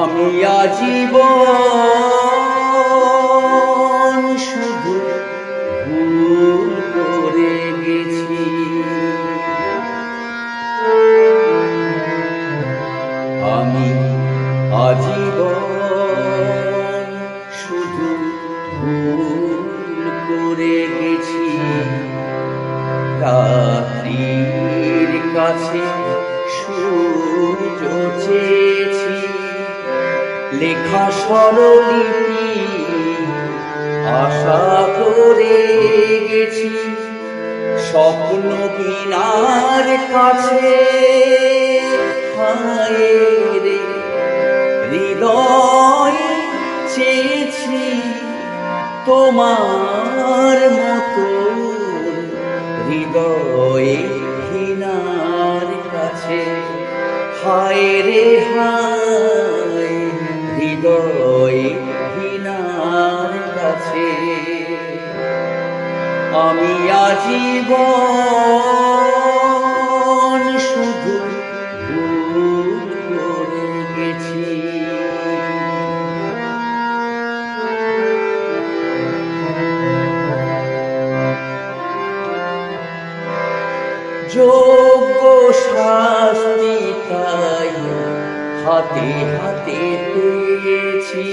আমি আজীবন শুধু ভুল করে গেছি। আমি আজীবন করে গেছি। রাত্রির কাছে সূর্য চেয়েছি। লেখা স্বরলিপি আশা করে গেছি। স্বপ্ন বিনার কাছে হায় রে হৃদয় চেয়েছি। তোমার মতো হৃদয় হিনার কাছে। হায় রে হায় হৃদয় হিনার কাছে। আমি আজীবন যোগ্য শাস্তি তাই হাতে হাতে পেয়েছি।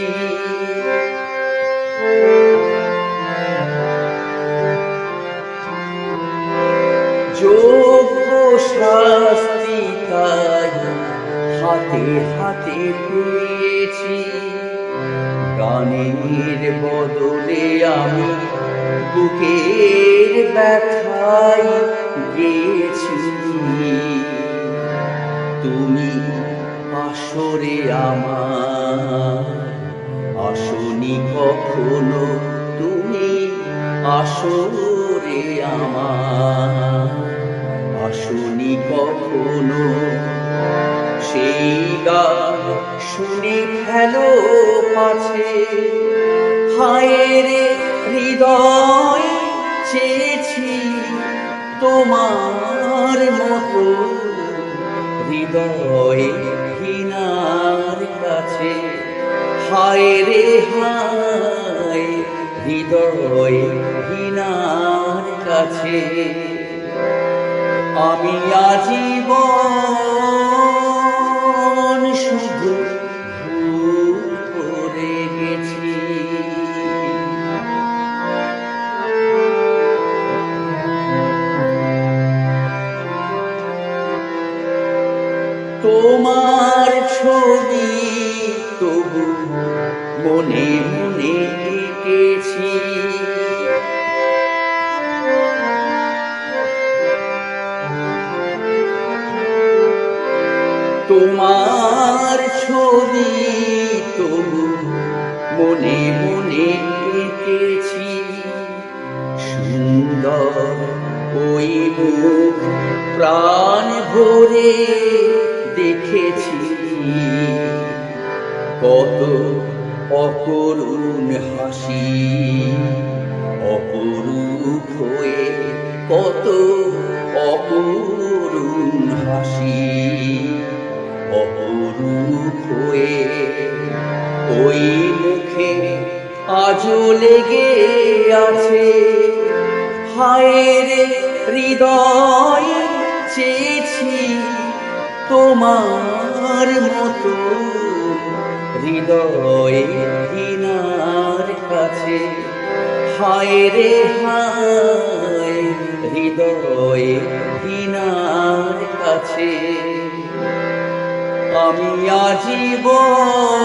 যোগ্য শাস্তি তাই হাতে হাতে পেয়েছি। গানের বদলে আমি বুকের ব্যথায় আমার। আসনি কখনো তুমি আসরে আমার। আসনি কখনো সেই গান শুনে ফেলো পাছে হায় রে হৃদয় চেয়েছি তোমার মতো। হৃদয় হিনার কাছে। হায় রে হায় হৃদয় হিনার কাছে। আমি আজীবন শুধু করে গেছি। তোমার ছবি তবু মনে মনে এঁকেছি। তোমার ছবি তবু মনে মনে এঁকেছি। সুন্দর ওই মুখ প্রাণ ভরে দেখেছি। কত অকরুণ হাসি, অপরূপ হয়ে কত অপরুণ হাসি, অপরূপ হয়ে ওই মুখে আজও লেগে আছে। হায় রে, হৃদয় চেয়েছি তোমার মতো হৃদয় হিনার কাছে। হায় রে হায় হৃদয় কাছে। আমি আজীবন